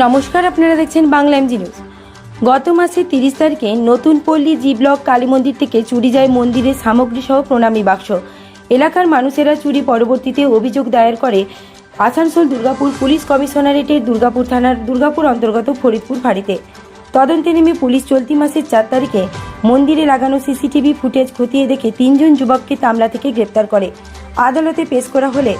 নমস্কার, আপনারা দেখছেন বাংলা এমজি নিউজ গত মাসে তিরিশ তারিখে নতুন পল্লী জি ব্লক কালী মন্দির থেকে চুরি যায় মন্দিরের সামগ্রী সহ প্রণামী বাক্স। এলাকার মানুষেরা চুরি পরবর্তীতে অভিযোগ দায়ের করে আসানসোল দুর্গাপুর পুলিশ কমিশনারেটের দুর্গাপুর থানার দুর্গাপুর অন্তর্গত ফরিদপুর ফাঁড়িতে। তদন্তে নেমে পুলিশ চলতি মাসের চার তারিখে মন্দিরে লাগানো সিসিটিভি ফুটেজ খতিয়ে দেখে তিনজন যুবককে তামলা থেকে গ্রেপ্তার করে। আদালতে পেশ করা হলে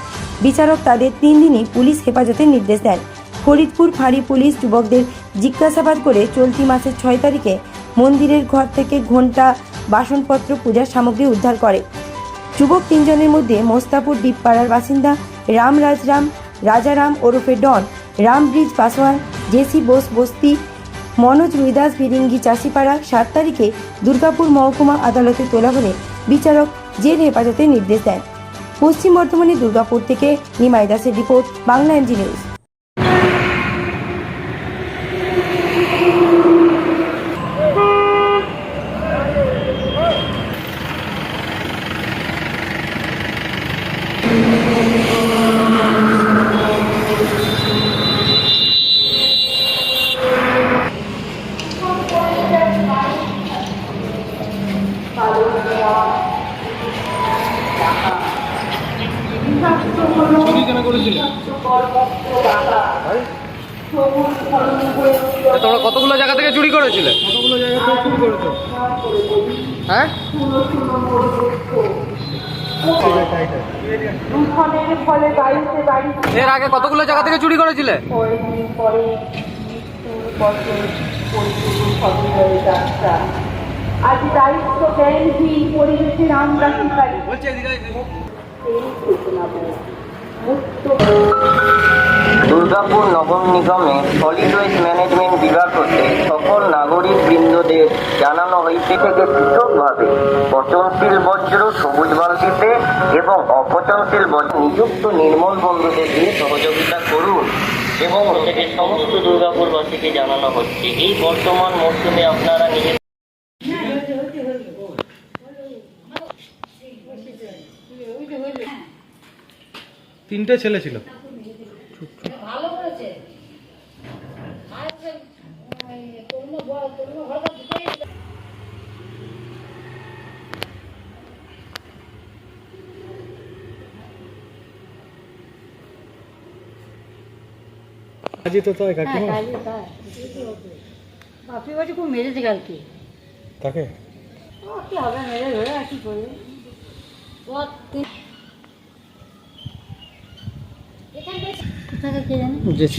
বিচারক তাদের তিন দিনই পুলিশ হেফাজতের নির্দেশ দেন। ফরিদপুর ফাঁড়ি পুলিশ যুবকদের জিজ্ঞাসাবাদ করে চলতি মাসের ছয় তারিখে মন্দিরের ঘর থেকে ঘণ্টা বাসনপত্র, পূজার সামগ্রী উদ্ধার করে। যুবক তিনজনের মধ্যে মোস্তাপুর দ্বীপপাড়ার বাসিন্দা রাম রাজরাম রাজারাম ওরফে ডন রাম ব্রিজ পাসওয়ান জেসি বোস বস্তি, মনোজ রুইদাস বিরিঙ্গি চাষিপাড়া, সাত তারিখে দুর্গাপুর মহকুমা আদালতে তোলা হলে বিচারক জেল হেফাজতের নির্দেশ দেন। পশ্চিম বর্ধমানের দুর্গাপুর থেকে নিমাই দাসের রিপোর্ট, বাংলা এমজি নিউজ। চুরি কেন করেছিলে? তোমরা কতগুলো জায়গা থেকে চুরি করেছিলে? কতগুলো জায়গা থেকে চুরি করেছ? হ্যাঁ? এর আগে কতগুলো জায়গা থেকে চুরি করেছিলে? আজ দায়িত্ব জ্ঞানহীন পরিবেশের আমরা দুর্গাপুর নগর নিগমে সলিড ওয়েস্ট ম্যানেজমেন্ট বিভাগ হতে সকল নাগরিক বৃন্দদের জানানো হয়েছে থেকে পৃথকভাবে পচনশীল বজ্র, সবুজ বালতিতে এবং অপচনশীল বজ্র নিযুক্ত নির্মল বন্ধুদের দিয়ে সহযোগিতা করুন। এবং সমস্ত দুর্গাপুরবাসীকে জানানো হচ্ছে, এই বর্তমান মরশুমে আপনারা নিজের তিনটে ছেলে ছিল। তো তাই কাকিমা? বাপি বাড়ি খুব মেরেছে কালকে। তাকে? কি হবে মেরে ধরে আর কি করবে?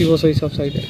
বস ওই সব সাইডে।